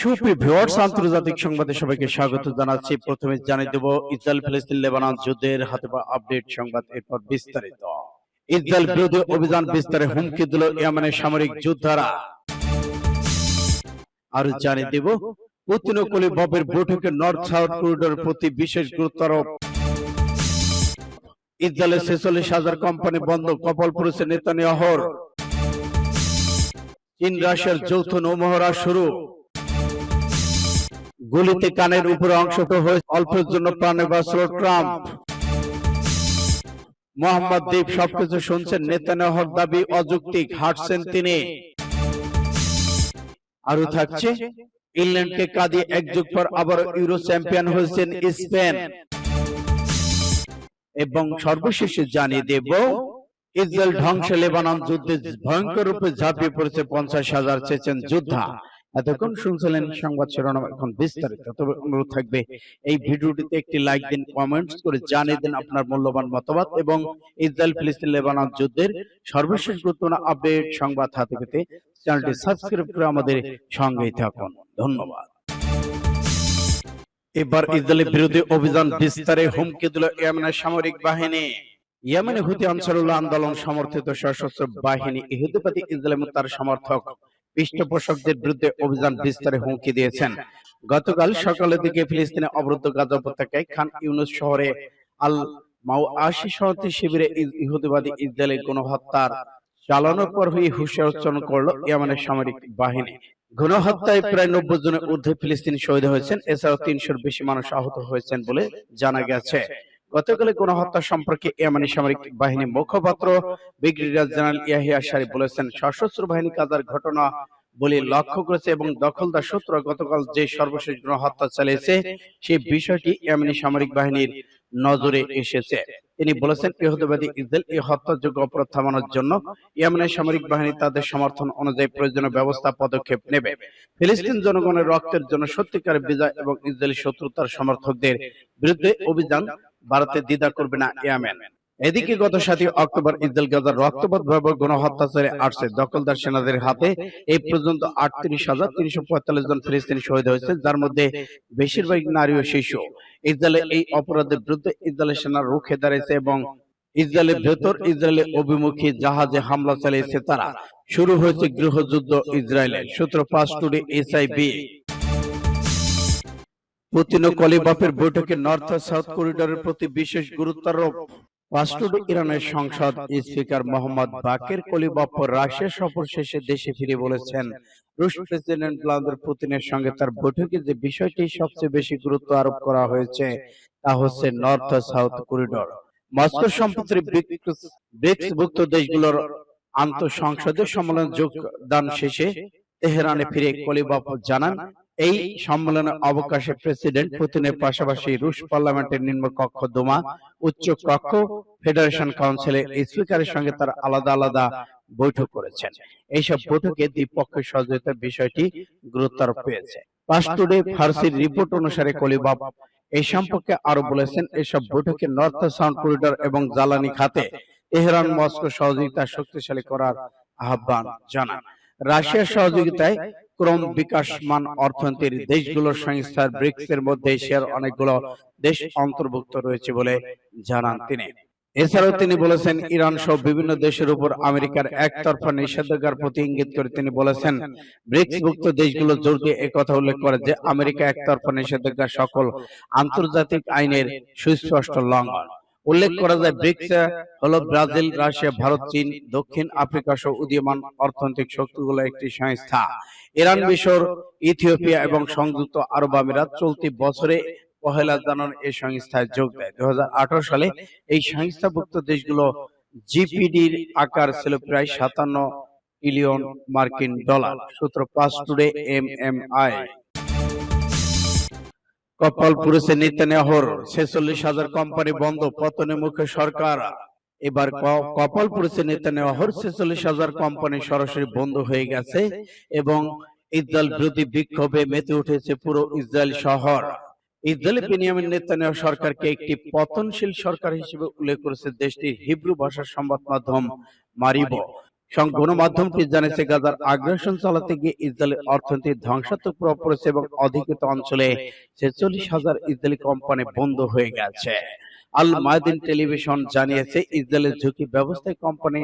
সুপ্রিয় আন্তর্জাতিক সংবাদে সবাইকে স্বাগত জানাচ্ছি। প্রথমে জানিয়ে দেব ইসরায়েল ফিলিস্তিন লেবানন যুদ্ধের হাতে আপডেট সংবাদ। এরপর বিস্তারিত। ইসরায়েল বিরোধী অভিযান বিস্তারে হুমকি দিল ইয়েমেনের সামরিক যোদ্ধারা। আর জানিয়ে দেব পুতিন কলিববের বৈঠকে নর্থ সাউথ করিডোরের প্রতি বিশেষ গুরুত্ব। আরোপ ইসরায়েলের ছেচল্লিশ হাজার কোম্পানি বন্ধ কপাল পড়েছে নেতানিয়াহর। চীন রাশিয়ার যৌথ নৌমহড়া শুরু। গুলিতে কানের উপরে অংশত হয়ে অল্পের জন্য প্রাণে বাঁচল ট্রাম্প। মোহাম্মদ দ্বীপ সবকিছু শুনছেন নেতানিয়াহুর দাবি অযৌক্তিক হাঁটছেন তিনি। আরও থাকছে ইংল্যান্ডকে কাঁদিয়ে এক যুগ পর আবার ইউরো চ্যাম্পিয়ন হয়েছেন স্পেন। এবং সর্বশেষে জানিয়ে দেব ইসরায়েল ধ্বংসে লেবানন যুদ্ধে ভয়ঙ্কর রূপে ঝাঁপিয়ে পড়েছে পঞ্চাশ হাজার চেচেন যোদ্ধা। এতক্ষণ শুনছিলেন সংবাদ শিরোনাম এখন বিস্তারিত। তবে অনুরোধ থাকবে এই ভিডিওটিতে একটি লাইক দিন কমেন্টস করে জানিয়ে দিন আপনার মূল্যবান মতামত এবং ইসরায়েল ফিলিস্তিন লেবানন যুদ্ধের সর্বশেষ গুরুত্বপূর্ণ আপডেট সংবাদ হাতে পেতে চ্যানেলটি সাবস্ক্রাইব করে আমাদের সঙ্গেই থাকুন। ধন্যবাদ। এবার ইসরায়েলের বিরোধী অভিযান বিস্তারে হুমকি দিল ইয়েমেনের সামরিক বাহিনী। ইয়েমেনে হুতি আনসারুল্লাহ আন্দোলন সমর্থিত সশস্ত্র বাহিনী ইহুদিবাদী ইসরায়েল তার সমর্থক। পৃষ্ঠপোষকদের বিরুদ্ধে অভিযান বিস্তারে হুমকি দিয়েছেন। গতকাল সকালের দিকে ফিলিস্তিনে অবরুদ্ধ গাজা উপত্যকায় খান ইউনুস শহরে আল মাউ আশি শহরটি শিবিরে ইহুদিবাদী ইসরায়েলের গণহত্যার চালানোর পর হয়ে হুঁশিয়ার উচ্চারণ করল ইয়ামানের সামরিক বাহিনী। গণহত্যায় প্রায় নব্বই জনের ঊর্ধ্বে ফিলিস্তিনি শহীদ হয়েছেন। এছাড়াও তিনশোর বেশি মানুষ আহত হয়েছেন বলে জানা গেছে। গতকালে গণহত্যা সম্পর্কে ইয়ামানি সামরিক বাহিনী মুখপাত্র ব্রিগেডিয়ার জেনারেল ইয়াহিয়া শারি বলেছেন, সশস্ত্র বাহিনী কাজার ঘটনা বলে লক্ষ্য করেছে এবং দখলদার সূত্র গতকাল যে সর্বশেষ গণহত্যা চালিয়েছে, সেই বিষয়টি ইয়ামানি সামরিক বাহিনীর নজরে এসেছে। তিনি বলেছেন, ইহুদিবাদী ইসরায়েল এই হত্যাযোগ্য অপরাধ থামানোর জন্য ইয়েমেনের সামরিক বাহিনী তাদের সমর্থন অনুযায়ী প্রয়োজনীয় ব্যবস্থা, পদক্ষেপ নেবে। ফিলিস্তিন জনগণের রক্তের জন্য সত্যিকার বিজয় এবং ইসরায়েলি শত্রুতার সমর্থকদের বিরুদ্ধে অভিযান ভারতে দ্বিধা করবে না ইয়েমেন এদিকে গত সাতই অক্টোবর ইসরায়েল গাজার রক্তপাত ভয়াবহ গণহত্যাচারে আসছে। দখলদার সেনাদের হাতে এই পর্যন্ত আটত্রিশ হাজার তিনশো পঁয়তাল্লিশ জন ফিলিস্তিনি শহীদ হয়েছে যার মধ্যে বেশিরভাগ নারী ও শিশু। ইসরায়েলের এই অপরাধের বিরুদ্ধে ইসরায়েলের সেনা রুখে দাঁড়িয়েছে এবং ইসরায়েলের ভেতর ইসরায়েলের অভিমুখী জাহাজে হামলা চালিয়েছে তারা। শুরু হয়েছে গৃহযুদ্ধ ইসরায়েলের। সূত্র পাঁচ টুডে এসআইবি। পুতিন ও কলিবাফের বৈঠকে নর্থ সাউথ করিডোরের প্রতি বিশেষ গুরুত্ব আরোপ পাস্টুডু ইরানের সংসদ speaker Mohammad Bagher Ghalibaf Russia সফর শেষে দেশে ফিরে বলেছেন। রুশ প্রেসিডেন্ট ভ্লাদিমির পুতিনের সঙ্গে তার বৈঠকে যে বিষয়টি সবচেয়ে বেশি গুরুত্ব আরোপ করা হয়েছে তা হচ্ছে নর্থ সাউথ করিডোর মস্কো সম্প্রতি ব্রিক্সভুক্ত দেশগুলোর আন্তঃসংসদীয় সম্মেলন যোগদান শেষে তেহরানে ফিরে কলিবাফ জানান এই সম্মেলনের অবকাশে প্রেসিডেন্ট পুতিনের পাশাপাশি রুশ পার্লামেন্টের নিম্নকক্ষ দোমা উচ্চ কক্ষ ফেডারেশন কাউন্সিলের স্পিকারের সঙ্গে তারা আলাদা আলাদা বৈঠক করেছেন। এইসব বৈঠকে দ্বিপক্ষের সহযোগিতার বিষয়টি গুরুত্বারোপ পেয়েছে। পাস্টুডে ফার্সির রিপোর্ট অনুসারে কলিবাব এই সম্পর্কে আরও বলেছেন এসব বৈঠকে নর্থ সাউন্ড করিডোর এবং জ্বালানি খাতে তেহরান মস্কো সহযোগিতা শক্তিশালী করার আহ্বান জানান। রাশিয়ার সহযোগিতায় ক্রম বিকাশমান অর্থনীতির দেশগুলোর সংস্থার ব্রিক্স এর মধ্যে এশিয়ার অনেকগুলো দেশ অন্তর্ভুক্ত রয়েছে বলে জানান তিনি। এছাড়াও তিনি বলেছেন ইরান সহ বিভিন্ন দেশের উপর আমেরিকার একতরফা নিষেধাজ্ঞার প্রতি ইঙ্গিত করে তিনি বলেছেন ব্রিক্সভুক্ত দেশগুলো জোর দিয়ে একথা উল্লেখ করে যে আমেরিকা একতরফা নিষেধাজ্ঞা সকল আন্তর্জাতিক আইনের সুস্পষ্ট লঙ্ঘন। উল্লেখ করা যায় ব্রিক্স হলো ব্রাজিল রাশিয়া ভারত চীন দক্ষিণ আফ্রিকা সহ উদীয়মান অর্থনৈতিক শক্তিগুলো একটি সংস্থা। ইরান মিশর ইথিওপিয়া এবং সংযুক্ত আরব আমিরাত চলতি বছরে পহেলা জানুয়ারি এই সংস্থায় যোগ দেয়। দু হাজার আঠারো সালে এই সংস্থাভুক্ত দেশগুলো জিপিডির আকার ছিল প্রায় সাতান্ন ট্রিলিয়ন মার্কিন ডলার। সূত্র পাঁচ টুডে এম এম আই কপাল পুরেছে নেতানিয়াহুর ছেচল্লিশ হাজার কোম্পানি বন্ধ পতনে মুখে সরকার। এবার ক- কপাল পুরেছে নেতানিয়াহুর ছেচল্লিশ হাজার কোম্পানি সরাসরি বন্ধ হয়ে গেছে এবং ইসরায়েল বিরোধী বিক্ষোভে মেতে উঠেছে পুরো ইসরায়েল শহর। ইসরায়েলি বেনিয়ামিন নেতানিয়াহু সরকারকে একটি পতনশীল সরকার হিসেবে উল্লেখ করেছে দেশটির হিব্রু ভাষার সংবাদ মাধ্যম মারিব। গণমাধ্যমটি জানিয়েছে গাজার আগ্রাসন চালাতে গিয়ে ইসরায়েলের অর্থনীতি ধ্বংসাত্মক প্রভাব পড়েছে এবং অধিকৃত অঞ্চলে ছেচল্লিশ হাজার ইসরায়েলি কোম্পানি বন্ধ হয়ে গেছে। আল মায়াদিন টেলিভিশন জানিয়েছে ইসরায়েলের ঝুঁকি ব্যবস্থায় কোম্পানি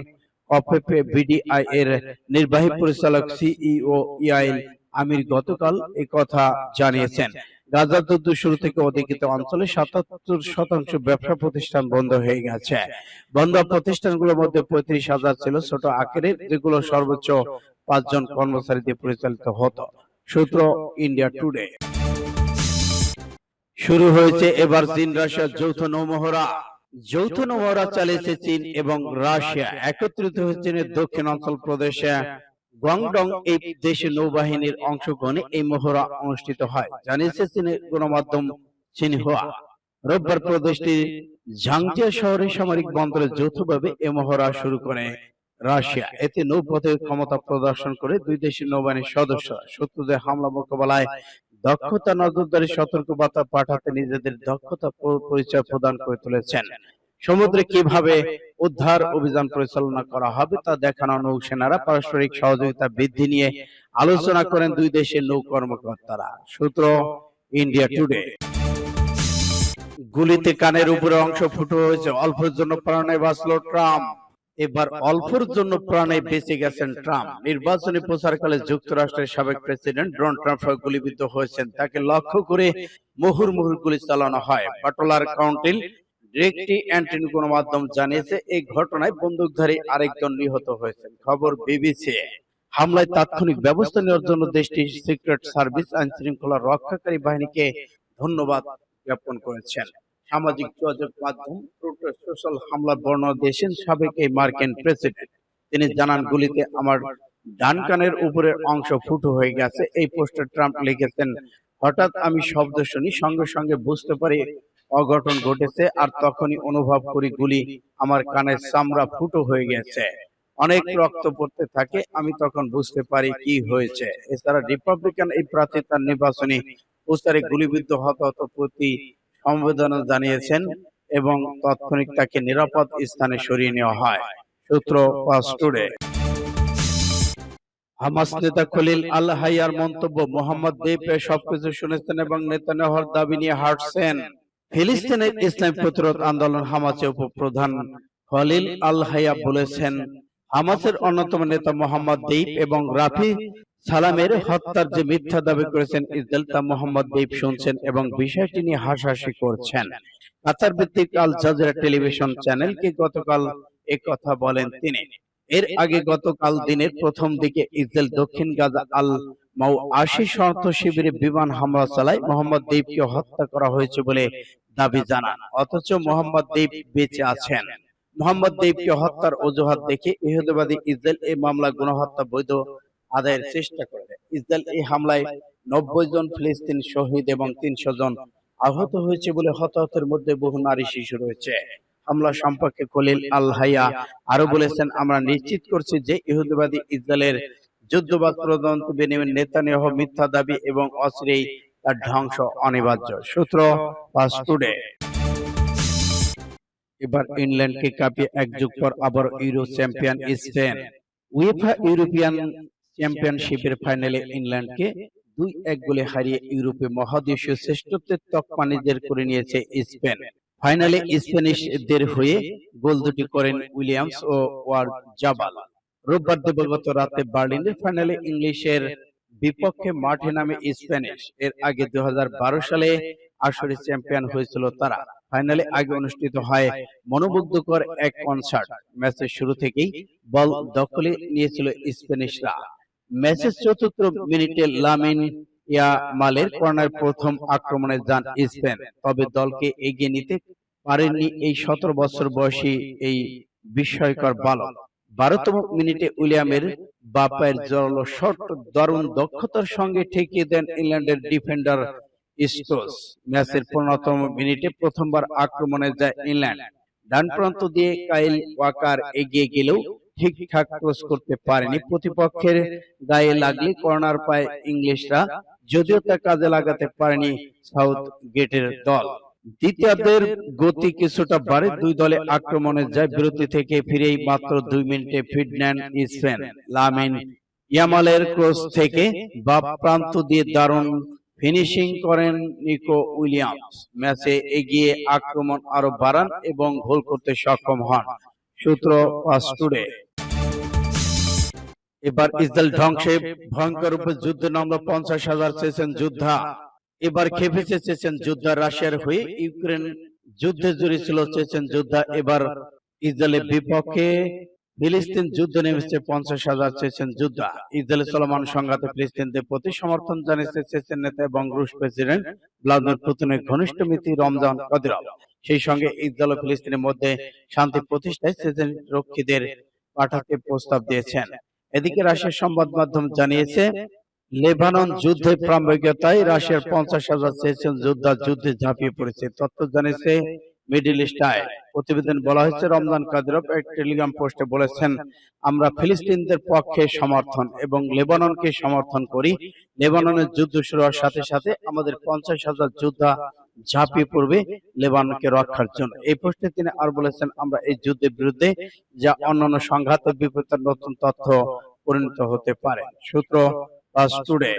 অপেপে বিডিআই এর নির্বাহী পরিচালক সিইও ইয়াইল আমির গতকাল কথা জানিয়েছেন। গাজা যুদ্ধ শুরু থেকে অধিকৃত অঞ্চলে সাতাত্তর শতাংশ ব্যবসা প্রতিষ্ঠান বন্ধ হয়ে গেছে। বন্ধ প্রতিষ্ঠানগুলোর মধ্যে পঁয়ত্রিশ হাজার ছিল, ছোট আকারের যেগুলো সর্বোচ্চ পাঁচজন কর্মচারী দিয়ে পরিচালিত হতো। সূত্র ইন্ডিয়া টুডে। শুরু হয়েছে এবার চীন রাশিয়ার যৌথ নৌমহড়া। যৌথ নৌমহড়া চালিয়েছে চীন এবং রাশিয়া। একত্রিত হয়েছে দক্ষিণ অঞ্চল প্রদেশে। গুয়াংডং এই দেশের নৌবাহিনীর অংশগ্রহণে এই মহড়া অনুষ্ঠিত হয়। জানিয়েছে চীনের গণমাধ্যম সিনহুয়া। রোববার প্রদেশটি ঝাংজিয়া শহরের সামরিক বন্দরে যৌথভাবে এ মহড়া শুরু করে রাশিয়া। এতে নৌপথে ক্ষমতা প্রদর্শন করে দুই দেশের নৌবাহিনীর সদস্য শত্রুদের হামলা মোকাবেলায় দক্ষতা নজরদারি সতর্কবার্তা পাঠাতে নিজেদের দক্ষতা পরিচয় প্রদান করে তুলেছেন। সমুদ্রে কীভাবে উদ্ধার অভিযান পরিচালনা করা হবে তা দেখানো নৌসেনারা পারস্পরিক সহযোগিতা বৃদ্ধি নিয়ে আলোচনা করেন দুই দেশের নৌ কর্মকর্তারা সূত্র ইন্ডিয়া টুডে গুলিতে কানের উপরে অংশ ফুটো হয়েছে। অল্পের জন্য প্রাণে বাঁচলো ট্রাম্প। এবার অল্পের জন্য প্রাণে বেঁচে গেছেন ট্রাম্প। নির্বাচনী প্রচারকালে যুক্তরাষ্ট্রের সাবেক প্রেসিডেন্ট ডোনাল্ড ট্রাম্প গুলিবিদ্ধ হয়েছেন। তাকে লক্ষ্য করে মুহুর মুহুর গুলি চালানো হয়। বাটলার কাউন্টিল ডিরেক্টি অ্যান্টিন গণমাধ্যম জানিয়েছে, এই ঘটনায় বন্দুকধারী আরেকজন নিহত হয়েছে। খবর বিবিসি। হামলায় তাৎক্ষণিক ব্যবস্থা নেওয়ার জন্য দেশটির সিক্রেট সার্ভিস আইন শৃঙ্খলা রক্ষাকারী বাহিনীকে ধন্যবাদ জ্ঞাপন করেছেন। সামাজিক যোগাযোগ মাধ্যম সোশ্যাল হামলার বর্ণনা দিয়েছেন সাবেক এই মার্কিন প্রেসিডেন্ট। তিনি জানান, গুলিতে আমার ডান কানের উপরের অংশ ফুটো হয়ে গেছে। এই পোস্টে ট্রাম্প লিখেছেন, হঠাৎ আমি শব্দ শুনি, সঙ্গে সঙ্গে বুঝতে পারি অঘটন ঘটেছে আর তখনই অনুভব করি গুলি আমার কানের চামড়া ফুটো হয়ে গেছে। অনেক রক্ত পড়তে থাকে, আমি তখন বুঝতে পারি কি হয়েছে। এছাড়া রিপাবলিকান এই প্রার্থী তার নির্বাচনী প্রচারে গুলিবিদ্ধ হতাহত প্রতি সমবেদনা জানিয়েছেন এবং তাৎক্ষণিক তাকে নিরাপদ স্থানে সরিয়ে নেওয়া হয়। সূত্র টুডে। হামাস নেতা খলিল আল হাইয়ার মন্তব্য, মোহাম্মদ দেবে সবকিছু শুনেছেন এবং নেতানিয়াহুর দাবি নিয়ে হাঁটছেন। ফিলিস্তিনের ইসলাম প্রতিরোধ আন্দোলন হামাসের উপপ্রধান খলিল আল হাইয়া বলেছেন হামাসের অন্যতম নেতা মোহাম্মদ দেব এবং রাফি সালামের হত্যার যে মিথ্যা দাবি করেছেন ইসরায়েল তা মোহাম্মদ দেব শুনছেন এবং বিষয়টি নিয়ে হাসাহাসি করছেন। কাতার ভিত্তিক আল জাজিরা টেলিভিশন চ্যানেলকে গতকাল এ কথা বলেন তিনি। এর আগে গতকাল দিনের প্রথম দিকে ইসরায়েল দক্ষিণ গাজা আল মাউ আশি শর্ত শিবিরে বিমান হামলা চালায় মোহাম্মদ দেবকে হত্যা করা হয়েছে বলে দাবি জানান। অথচ মোহাম্মদ দেব বেঁচে আছেন। মোহাম্মদ দেবকে হত্যার অজুহাত দেখে ইহুদিবাদী ইসরায়েল এই মামলা গণহত্যা বৈধ আদায়ের চেষ্টা করে। ইসরায়েল এই হামলায় নব্বই জন ফিলিস্তিন শহীদ এবং তিনশো জন আহত হয়েছে বলে হতাহতের মধ্যে বহু নারী শিশু রয়েছে। হামলা সম্পর্কে খলিল আল হাইয়া আরও বলেছেন, আমরা নিশ্চিত করছি যে ইহুদিবাদী ইসরায়েলের যুদ্ধবাদ প্রদন্ত বেনিমিন নেতানিয়াহ মিথ্যা দাবি এবং অচিরেই তার ধ্বংস অনিবার্য। সূত্র পাস টুডে। এবার ইংল্যান্ডকে কাঁপিয়ে এক যুগ পর আবার Euro champion Spain. UEFA European চ্যাম্পিয়নশিপের ফাইনালে ইংল্যান্ডকে দুই এক গোলে হারিয়ে ইউরোপে মহাদেশীয় শ্রেষ্ঠত্বের তকমা নিজের করে নিয়েছে স্পেন। ফাইনালে স্প্যানিশদের হয়ে গোল দুটি করেন উইলিয়ামস ও ওয়ার জাবাল। রোববার দিবাগত রাতে বার্লিনের ফাইনালে ইংলিশের বিপক্ষে মাঠে নামে স্প্যানিশ। এর আগে দুই সালে আসরে চ্যাম্পিয়ন হয়েছিল তারা। ফাইনালে আগে অনুষ্ঠিত হয় মনোমুগ্ধকর এক কনসার্ট। ম্যাচের শুরু থেকেই বল দখলে নিয়েছিল স্প্যানিশরা। ম্যাচের চতুর্থ মিনিটে লামিন ইয়ামালের কর্নার প্রথম আক্রমণে যান স্পেন। তবে দলকে এগিয়ে নিতে পারেননি এই সতেরো বছর বয়সী এই বিস্ময়কর বালক। বারোতম মিনিটে উইলিয়ামের বাপায়ের জোরালো শট দারুণ দক্ষতার সঙ্গে ঠেকিয়ে দেন ইংল্যান্ডের ডিফেন্ডার স্টোস। ম্যাচের পনেরোতম মিনিটে প্রথমবার আক্রমণে যায় ইংল্যান্ড। ডান প্রান্ত দিয়ে কাইল ওয়াকার এগিয়ে গেলেও ঠিকঠাক ক্রস করতে পারেনি। প্রতিপক্ষের গায়ে লাগলে কর্নার পায় ইংলিশরা যদিও তা কাজে লাগাতে পারেনি সাউথ গেটের দল। দ্বিতীয়ার্ধের গতি কিছুটা বাড়ে দুই দলে আক্রমণে যায়। বিরতি থেকে ফিরেই মাত্র দুই মিনিটে ফিড নেন স্পেন লামিন ইয়ামালের ক্রস থেকে বাপ প্রান্ত দিয়ে দারুণ ফিনিশিং করেন নিকো উইলিয়ামস। ম্যাচে এগিয়ে আক্রমণ আরও বাড়ান এবং গোল করতে সক্ষম হন। সূত্র টুডে। এবার ইসরায়েল ধ্বংসে ভয়ঙ্কর রূপে যুদ্ধে নামলো পঞ্চাশ হাজার চেয়েছেন যোদ্ধা। এবার খেপেছে চেয়েছেন? যোদ্ধা রাশিয়ার হয়ে ইউক্রেন যুদ্ধে জড়িয়েছিল চেয়েছেন যোদ্ধা। এবার ইসরায়েলের বিপক্ষে ফিলিস্তিন যুদ্ধ নেমেছে, পঞ্চাশ হাজার চেয়েছেন যোদ্ধা। ইসরায়েলের চলমান সংঘাতে ফিলিস্তিনদের প্রতি সমর্থন জানিয়েছে চেচেন নেতা এবং রুশ প্রেসিডেন্ট ভ্লাদিমির পুতিনের ঘনিষ্ঠ মিত্র রমজান কদিরভ সেই সঙ্গে ইসরায়েল ও ফিলিস্তিনের মধ্যে শান্তি প্রতিষ্ঠায় চেচেন রক্ষীদের পাঠাতে প্রস্তাব দিয়েছেন। এদিকে রাশিয়ার সংবাদ মাধ্যম জানিয়েছে লেবানন যুদ্ধে প্রাম্ভিকতায় রাশিয়ার পঞ্চাশ হাজার চেয়েছেন যোদ্ধা যুদ্ধে ঝাঁপিয়ে পড়েছে। তথ্য জানিয়েছে মিডিল ইস্টায় প্রতিবেদন বলা হয়েছে রমজান কাদিরভ এক টেলিগ্রাম পোস্টে বলেছেন আমরা ফিলিস্তিনদের পক্ষে সমর্থন এবং লেবাননকে সমর্থন করি। লেবাননের যুদ্ধ শুরু হওয়ার সাথে সাথে আমাদের পঞ্চাশ হাজার যোদ্ধা ঝাঁপিয়ে পড়বে লেবাননকে রক্ষার জন্য। এই পোস্টে তিনি আর বলেছেন আমরা এই যুদ্ধের বিরুদ্ধে যা অন্যান্য সংঘাতের বিপরীতে নতুন তথ্য পরিণত হতে পারে সূত্র পাস টুডে